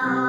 나